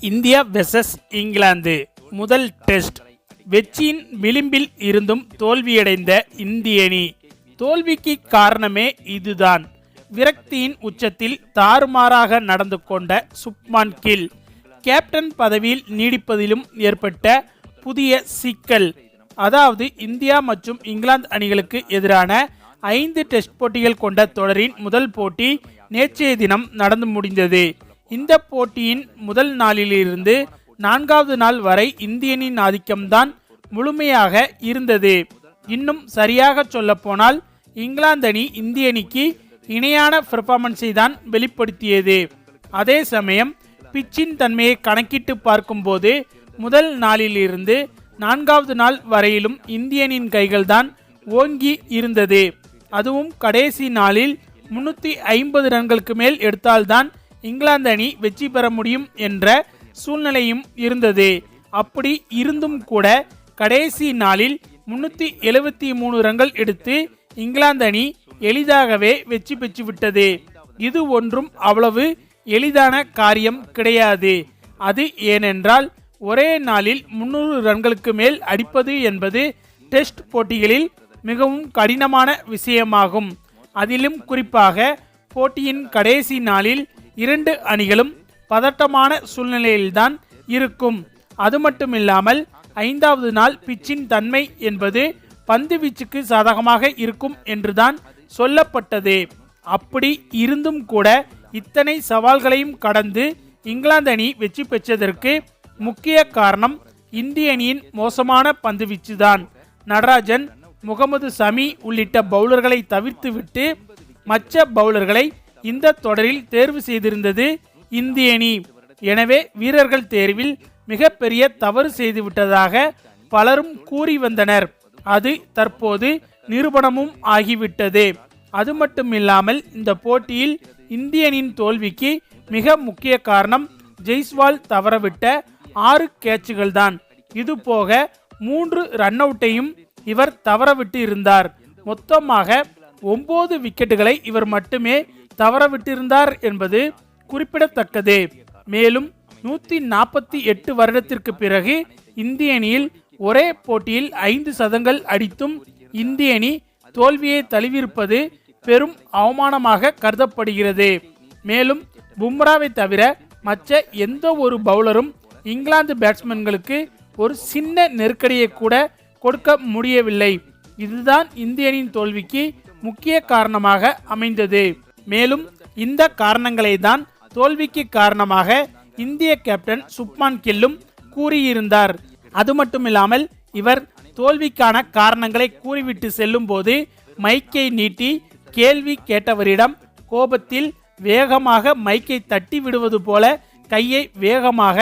India versus England. முதல் test வெற்றியின் விளிம்பில் இருந்தும் தோல்வியடைந்த இந்திய அணி தோல்விக்கு காரணமே இதுதான். விரக்தியின் உச்சத்தில் தாறுமாறாக நடந்து கொண்ட சுப்மான் கில். கேப்டன் பதவியில் நீடிப்பதிலும் ஏற்பட்ட புதிய சிக்கல். அதாவது இந்தியா மற்றும் இங்கிலாந்து அணிகளுக்கு எதிரான ஐந்து டெஸ்ட் போட்டிகள் கொண்ட தொடரின் முதல் போட்டி நேற்றைய தினம் நடந்து முடிந்தது. இந்த போட்டியின் முதல் நாளிலிருந்து நான்காவது நாள் வரை இந்தியனின் ஆதிக்கம்தான் முழுமையாக இருந்தது. இன்னும் சரியாக சொல்லப்போனால் இங்கிலாந்து அணி இந்திய அணிக்கு இணையான பெர்ஃபார்மன்ஸை தான் வெளிப்படுத்தியது. அதே சமயம் பிச்சின் தன்மையை கணக்கிட்டு பார்க்கும்போது முதல் நாளிலிருந்து நான்காவது நாள் வரையிலும் இந்தியனின் கைகள்தான் ஓங்கி இருந்தது. அதுவும் கடைசி நாளில் முன்னூற்றி ஐம்பது ரன்களுக்கு மேல் எடுத்தால்தான் இங்கிலாந்து அணி வெற்றி பெற முடியும் என்ற சூழ்நிலையும் இருந்தது. அப்படி இருந்தும் கூட கடைசி நாளில் முன்னூற்றி எழுபத்தி மூணு ரன்கள் எடுத்து இங்கிலாந்து அணி எளிதாகவே வெற்றி பெற்றுவிட்டது. இது ஒன்றும் அவ்வளவு எளிதான காரியம் கிடையாது. அது ஏனென்றால் ஒரே நாளில் முன்னூறு ரன்களுக்கு மேல் அடிப்பது என்பது டெஸ்ட் போட்டிகளில் மிகவும் கடினமான விஷயமாகும். அதிலும் குறிப்பாக போட்டியின் கடைசி நாளில் இரண்டு அணிகளும் பதட்டமான சூழ்நிலையில்தான் இருக்கும். அது மட்டுமில்லாமல் ஐந்தாவது நாள் பிச்சின் தன்மை என்பது பந்து வீச்சுக்கு சாதகமாக இருக்கும் என்றுதான் சொல்லப்பட்டது. அப்படி இருந்தும் கூட இத்தனை சவால்களையும் கடந்து இங்கிலாந்து அணி வெற்றி பெற்றதற்கு முக்கிய காரணம் இந்திய அணியின் மோசமான பந்துவீச்சுதான் நடராஜன் முகமது சமி உள்ளிட்ட பவுலர்களை தவிர்த்துவிட்டு மற்ற பவுலர்களை இந்த தொடரில் தேர்வு செய்திருந்தது இந்திய அணி எனவே வீரர்கள் தேர்வில் மிகப்பெரிய தவறு செய்துவிட்டதாக பலரும் கூறி வந்தனர். அது தற்போது நிரூபணமும் ஆகிவிட்டது. அது மட்டுமில்லாமல் இந்த போட்டியில் இந்தியனின் தோல்விக்கு மிக முக்கிய காரணம் ஜெய்ஸ்வால் தவறவிட்ட ஆறு கேட்சுகள் தான் இதுபோக மூன்று ரன் அவுட்டையும் இவர் தவறவிட்டு இருந்தார் மொத்தமாக ஒன்பது விக்கெட்டுகளை இவர் மட்டுமே தவறவிட்டிருந்தார் என்பது குறிப்பிடத்தக்கது. மேலும் நூத்தி நாற்பத்தி எட்டு வருடத்திற்கு பிறகு இந்திய அணியில் ஒரே போட்டியில் ஐந்து சதங்கள் அடித்தும் இந்திய அணி தோல்வியை தழுவியிருப்பது பெரும் அவமானமாக கருதப்படுகிறது. மேலும் பும்ராவை தவிர மற்ற எந்த ஒரு பவுலரும் இங்கிலாந்து பேட்ஸ்மேன்களுக்கு ஒரு சின்ன நெருக்கடியை கூட கொடுக்க முடியவில்லை. இதுதான் இந்திய அணியின் தோல்விக்கு முக்கிய காரணமாக அமைந்தது. மேலும் இந்த காரணங்களை தான் தோல்விக்கு காரணமாக இந்திய கேப்டன் சுப்மான் கில்லும் கூறியிருந்தார். அது மட்டுமில்லாமல் இவர் தோல்விக்கான காரணங்களை கூறிவிட்டு செல்லும் போது மைக்கை நீட்டி கேள்வி கேட்டவரிடம் கோபத்தில் வேகமாக மைக்கை தட்டி விடுவது போல கையை வேகமாக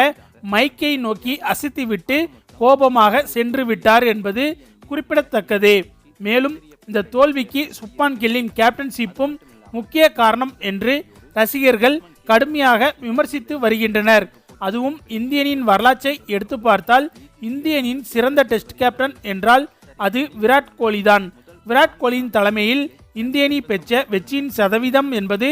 மைக்கை நோக்கி அசைத்துவிட்டு கோபமாக சென்று விட்டார் என்பது குறிப்பிடத்தக்கது. மேலும் இந்த தோல்விக்கு சுப்பான் கில்லின் கேப்டன்ஷிப்பும் முக்கிய காரணம் என்று ரசிகர்கள் கடுமையாக விமர்சித்து வருகின்றனர். அதுவும் இந்தியனின் வரலாற்றை எடுத்து பார்த்தால் இந்தியனின் சிறந்த டெஸ்ட் கேப்டன் என்றால் அது விராட் கோலி தான் விராட் கோலியின் தலைமையில் இந்தியனி பெற்ற வெற்றியின் சதவீதம் என்பது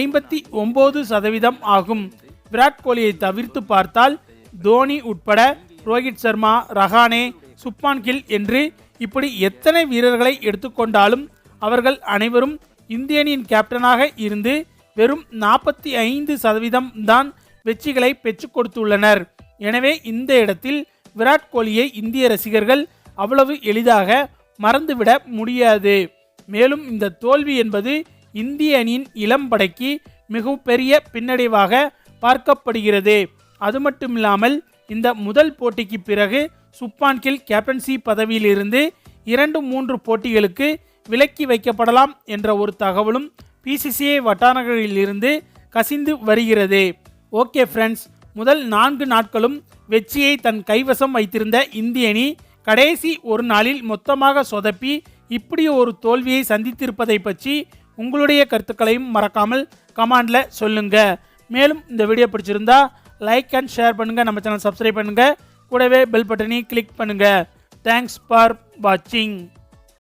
ஐம்பத்தி ஒன்பது சதவீதம் ஆகும். விராட் கோலியை தவிர்த்து பார்த்தால் தோனி உட்பட ரோஹித் சர்மா ரஹானே சுப்மான் கில் என்று இப்படி எத்தனை வீரர்களை எடுத்துக்கொண்டாலும் அவர்கள் அனைவரும் இந்திய அணியின் கேப்டனாக இருந்து வெறும் நாற்பத்தி ஐந்து சதவீதம் தான் வெற்றிகளை பெற்றுக் கொடுத்துள்ளனர். எனவே இந்த இடத்தில் விராட் கோலியை இந்திய ரசிகர்கள் அவ்வளவு எளிதாக மறந்துவிட முடியாது. மேலும் இந்த தோல்வி என்பது இந்திய அணியின் இளம் படைக்கு மிகவும் பெரிய பின்னடைவாக பார்க்கப்படுகிறது. அது மட்டுமில்லாமல் இந்த முதல் போட்டிக்கு பிறகு சுப்பான் கில் கேப்டன்சி பதவியிலிருந்து இரண்டு மூன்று போட்டிகளுக்கு விலக்கி வைக்கப்படலாம் என்ற ஒரு தகவலும் பிசிசிஐ வட்டாரங்களிலிருந்து கசிந்து வருகிறது. ஓகே ஃப்ரெண்ட்ஸ் முதல் நான்கு நாட்களும் வெற்றியை தன் கைவசம் வைத்திருந்த இந்திய அணி கடைசி ஒரு நாளில் மொத்தமாக சொதப்பி இப்படி ஒரு தோல்வியை சந்தித்திருப்பதை பற்றி உங்களுடைய கருத்துக்களையும் மறக்காமல் கமாண்டில் சொல்லுங்கள் மேலும் இந்த வீடியோ பிடிச்சிருந்தா லைக் அண்ட் ஷேர் பண்ணுங்கள் நம்ம சேனல் சப்ஸ்கிரைப் பண்ணுங்கள் கூடவே பெல் பட்டனை கிளிக் பண்ணுங்க. தேங்க்ஸ் ஃபார் வாட்சிங்